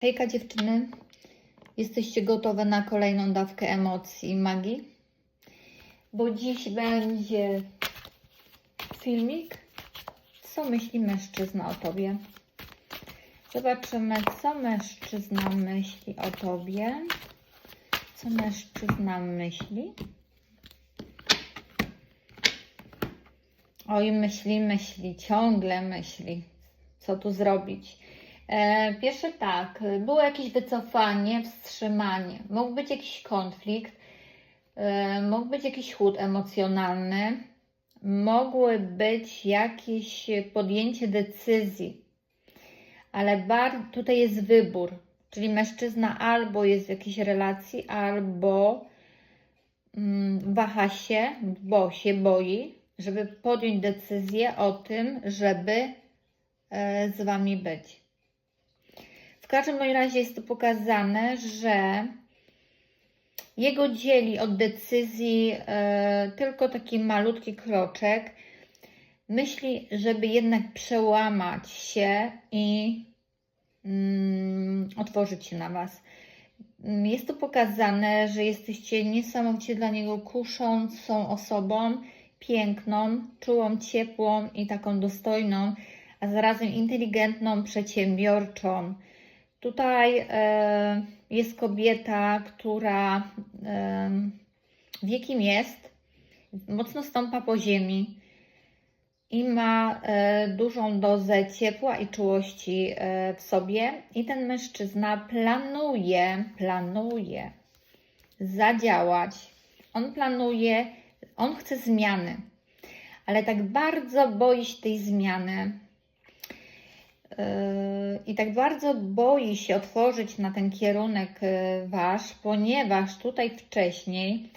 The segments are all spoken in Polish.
Hejka dziewczyny, jesteście gotowe na kolejną dawkę emocji i magii? Bo dziś będzie filmik, co myśli mężczyzna o tobie. Zobaczymy, co mężczyzna myśli o tobie. Co mężczyzna myśli? Oj, myśli, myśli, ciągle myśli, co tu zrobić. E, Pierwsze tak, było jakieś wycofanie, wstrzymanie, mógł być jakiś konflikt, e, mógł być jakiś chłód emocjonalny, mogły być jakieś podjęcie decyzji, ale bar, tutaj jest wybór, czyli mężczyzna albo jest w jakiejś relacji, albo mm, waha się, bo się boi, żeby podjąć decyzję o tym, żeby e, z Wami być. W każdym razie jest to pokazane, że jego dzieli od decyzji e, tylko taki malutki kroczek. Myśli, żeby jednak przełamać się i mm, otworzyć się na Was. Mm, Jest tu pokazane, że jesteście niesamowicie dla niego kuszącą osobą, piękną, czułą, ciepłą i taką dostojną, a zarazem inteligentną, przedsiębiorczą. Tutaj e, jest kobieta, która e, wie kim jest, mocno stąpa po ziemi i ma e, dużą dozę ciepła i czułości e, w sobie. I ten mężczyzna planuje, planuje zadziałać. On planuje, on chce zmiany, ale tak bardzo boi się tej zmiany. Yy, I tak bardzo boi się otworzyć na ten kierunek yy, wasz, ponieważ tutaj wcześniej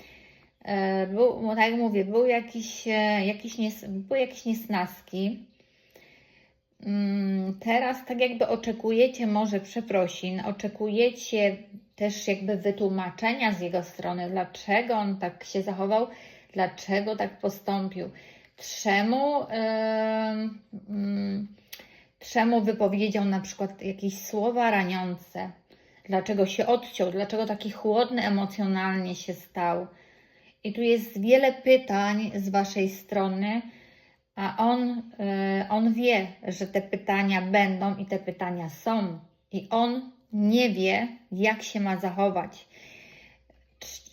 yy, był, tak jak mówię, był jakiś, jakiś nies, były jakieś niesnaski. Mm, Teraz tak jakby oczekujecie może przeprosin, oczekujecie też jakby wytłumaczenia z jego strony, dlaczego on tak się zachował, dlaczego tak postąpił, czemu, ym, ym, czemu wypowiedział na przykład jakieś słowa raniące, dlaczego się odciął, dlaczego taki chłodny emocjonalnie się stał. I tu jest wiele pytań z Waszej strony, a on, y, on wie, że te pytania będą i te pytania są. I on nie wie, jak się ma zachować.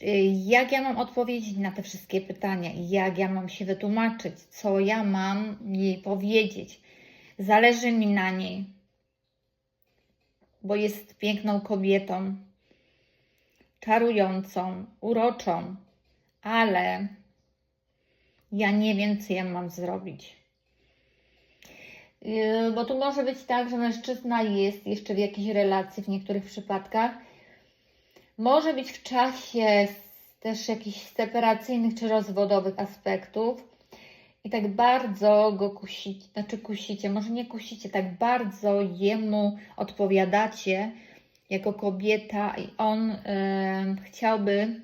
Y, Jak ja mam odpowiedzieć na te wszystkie pytania? Jak ja mam się wytłumaczyć? Co ja mam jej powiedzieć? Zależy mi na niej, bo jest piękną kobietą, czarującą, uroczą, ale ja nie wiem, co ja mam zrobić. Yy, Bo tu może być tak, że mężczyzna jest jeszcze w jakiejś relacji w niektórych przypadkach. Może być w czasie też jakichś separacyjnych czy rozwodowych aspektów. I tak bardzo go kusicie, znaczy kusicie, może nie kusicie, tak bardzo jemu odpowiadacie jako kobieta i on em, chciałby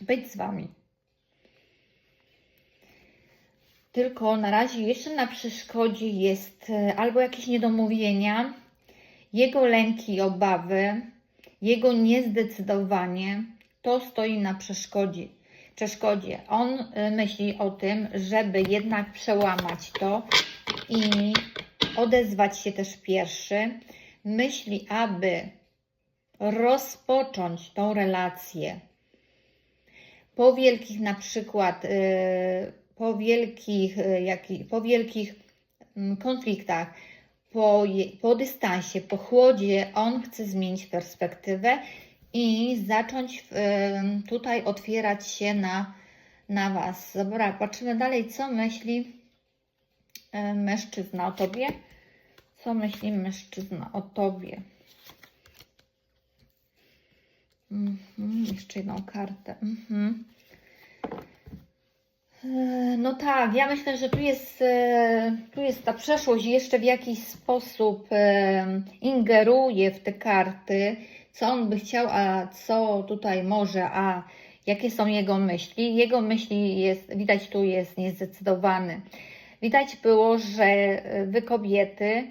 być z Wami. Tylko na razie jeszcze na przeszkodzie jest e, albo jakieś niedomówienia, jego lęki i obawy, jego niezdecydowanie, to stoi na przeszkodzie. Przeszkodzie. On e, myśli o tym, żeby jednak przełamać to i odezwać się też pierwszy. Myśli, aby rozpocząć tą relację po wielkich na przykład y, po wielkich, y, jaki, po wielkich mm, konfliktach, po, po dystansie, po chłodzie, on chce zmienić perspektywę i zacząć tutaj otwierać się na, na Was. Dobra, patrzymy dalej, co myśli mężczyzna o Tobie. Co myśli mężczyzna o Tobie? Mhm, jeszcze jedną kartę. Mhm. E, No tak, ja myślę, że tu jest, e, tu jest ta przeszłość jeszcze w jakiś sposób ingeruje w te karty, co on by chciał, a co tutaj może, a jakie są jego myśli. Jego myśli jest, widać tu jest niezdecydowany. Widać było, że e, wy kobiety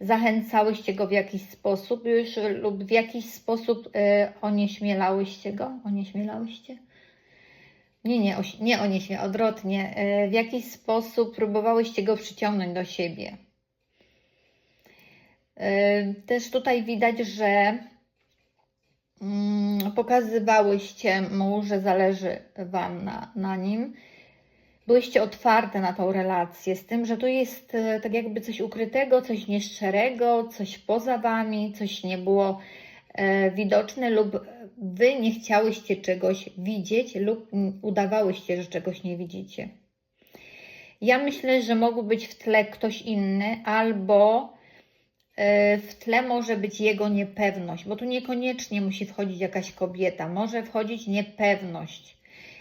zachęcałyście go w jakiś sposób już lub w jakiś sposób e, onieśmielałyście go? Onieśmielałyście? Nie, nie, nie onieśmiela, odwrotnie. E, w jakiś sposób próbowałyście go przyciągnąć do siebie. E, Też tutaj widać, że pokazywałyście mu, że zależy Wam na, na nim. Byłyście otwarte na tą relację, z tym, że tu jest e, tak jakby coś ukrytego, coś nieszczerego, coś poza Wami, coś nie było e, widoczne lub Wy nie chciałyście czegoś widzieć lub mm, udawałyście, że czegoś nie widzicie. Ja myślę, że mógł być w tle ktoś inny albo w tle może być jego niepewność, bo tu niekoniecznie musi wchodzić jakaś kobieta, może wchodzić niepewność,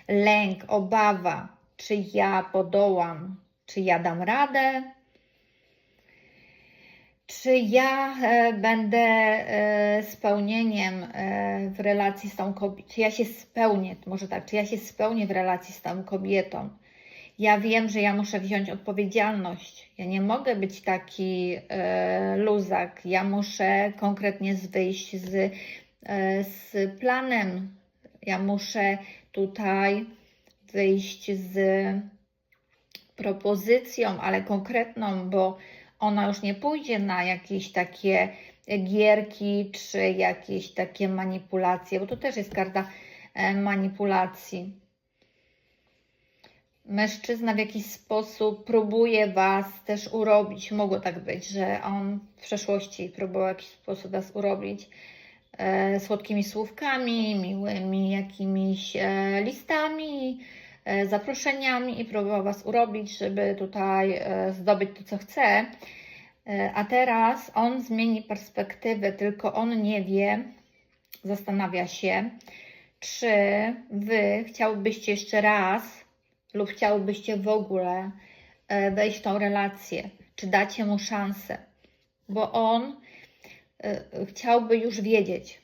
lęk, obawa, czy ja podołam, czy ja dam radę, czy ja e, będę e, spełnieniem e, w relacji z tą kobietą, czy ja się spełnię, może tak, czy ja się spełnię w relacji z tą kobietą. Ja wiem, że ja muszę wziąć odpowiedzialność. Ja nie mogę być taki e, luzak. Ja muszę konkretnie wyjść z, e, z planem. Ja muszę tutaj wyjść z propozycją, ale konkretną, bo ona już nie pójdzie na jakieś takie gierki czy jakieś takie manipulacje, bo to też jest karta e, manipulacji. Mężczyzna w jakiś sposób próbuje Was też urobić. Mogło tak być, że on w przeszłości próbował w jakiś sposób Was urobić e, słodkimi słówkami, miłymi jakimiś e, listami, e, zaproszeniami i próbował Was urobić, żeby tutaj e, zdobyć to, co chce. E, A teraz on zmieni perspektywę, tylko on nie wie, zastanawia się, czy Wy chciałbyście jeszcze raz lub chciałbyście w ogóle e, wejść w tą relację, czy dacie mu szansę, bo on e, chciałby już wiedzieć.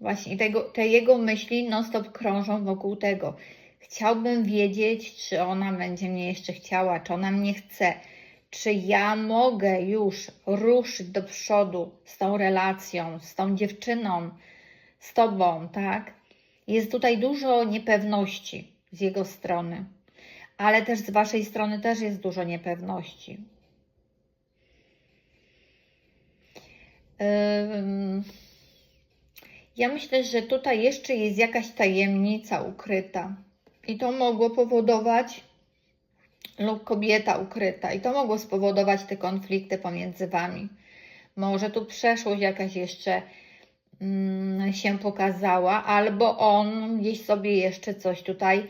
Właśnie tego, te jego myśli non-stop krążą wokół tego. Chciałbym wiedzieć, czy ona będzie mnie jeszcze chciała, czy ona mnie chce, czy ja mogę już ruszyć do przodu z tą relacją, z tą dziewczyną, z tobą, tak? Jest tutaj dużo niepewności z jego strony, ale też z waszej strony też jest dużo niepewności. Ja myślę, że tutaj jeszcze jest jakaś tajemnica ukryta i to mogło powodować, lub kobieta ukryta, i to mogło spowodować te konflikty pomiędzy wami. Może tu przeszłość jakaś jeszcze się pokazała, albo on gdzieś sobie jeszcze coś tutaj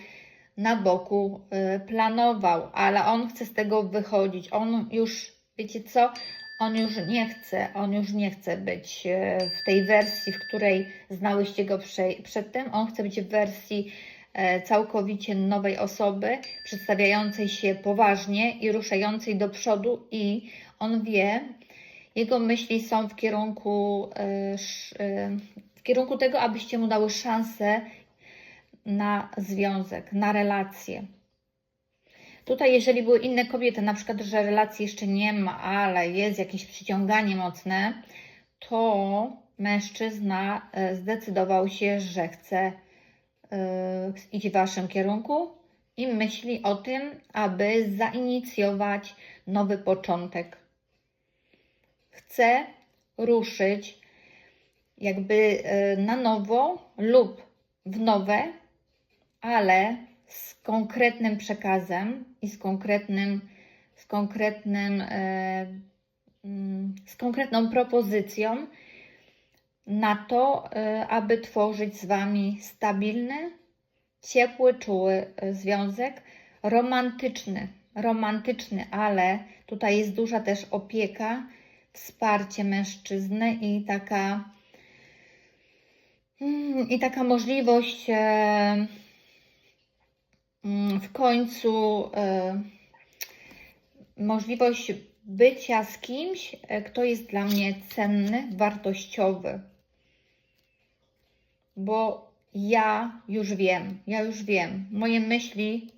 na boku y, planował, ale on chce z tego wychodzić. On już, wiecie co? On już nie chce, on już nie chce być y, w tej wersji, w której znałyście go prze, przedtem. On chce być w wersji e, całkowicie nowej osoby, przedstawiającej się poważnie i ruszającej do przodu, i on wie, jego myśli są w kierunku, e, e, w kierunku tego, abyście mu dały szansę na związek, na relację. Tutaj, jeżeli były inne kobiety, na przykład, że relacji jeszcze nie ma, ale jest jakieś przyciąganie mocne, to mężczyzna e, zdecydował się, że chce iść w waszym kierunku i myśli o tym, aby zainicjować nowy początek. Chce ruszyć jakby e, na nowo lub w nowe, ale z konkretnym przekazem i z konkretnym, z konkretnym, e, mm, z konkretną propozycją na to, e, aby tworzyć z Wami stabilny, ciepły, czuły związek, romantyczny, romantyczny, ale tutaj jest duża też opieka, wsparcie mężczyzny i taka mm, i taka możliwość e, mm, w końcu e, możliwość bycia z kimś, e, kto jest dla mnie cenny, wartościowy. Bo ja już wiem, ja już wiem. Moje myśli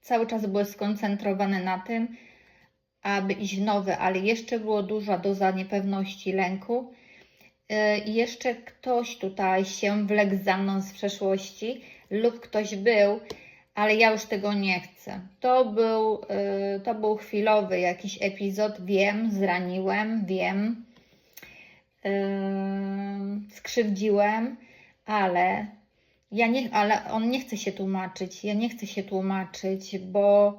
cały czas były skoncentrowane na tym, aby iść w nowe, ale jeszcze było duża doza niepewności, lęku. Yy, I jeszcze ktoś tutaj się wlekł za mną z przeszłości, lub ktoś był, ale ja już tego nie chcę. To był, yy, to był chwilowy jakiś epizod, wiem, zraniłem, wiem, yy, skrzywdziłem, ale ja nie, ale on nie chce się tłumaczyć. Ja nie chcę się tłumaczyć, bo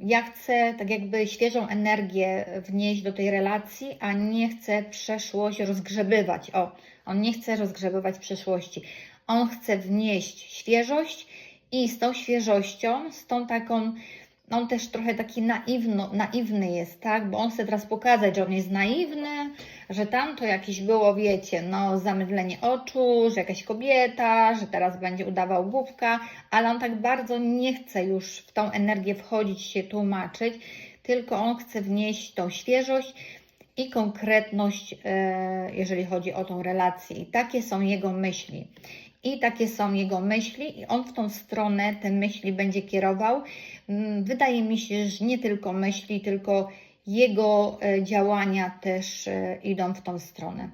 ja chcę tak jakby świeżą energię wnieść do tej relacji, a nie chcę przeszłość rozgrzebywać. O, on nie chce rozgrzebywać przeszłości. On chce wnieść świeżość i z tą świeżością, z tą taką, on też trochę taki naiwno, naiwny jest, tak? Bo on chce teraz pokazać, że on jest naiwny, że tam to jakieś było, wiecie, no zamydlenie oczu, że jakaś kobieta, że teraz będzie udawał głupka, ale on tak bardzo nie chce już w tą energię wchodzić, się tłumaczyć, tylko on chce wnieść tą świeżość i konkretność, e, jeżeli chodzi o tą relację. I takie są jego myśli. I takie są jego myśli, i on w tą stronę te myśli będzie kierował. Mm, Wydaje mi się, że nie tylko myśli, tylko jego e, działania też e, idą w tą stronę.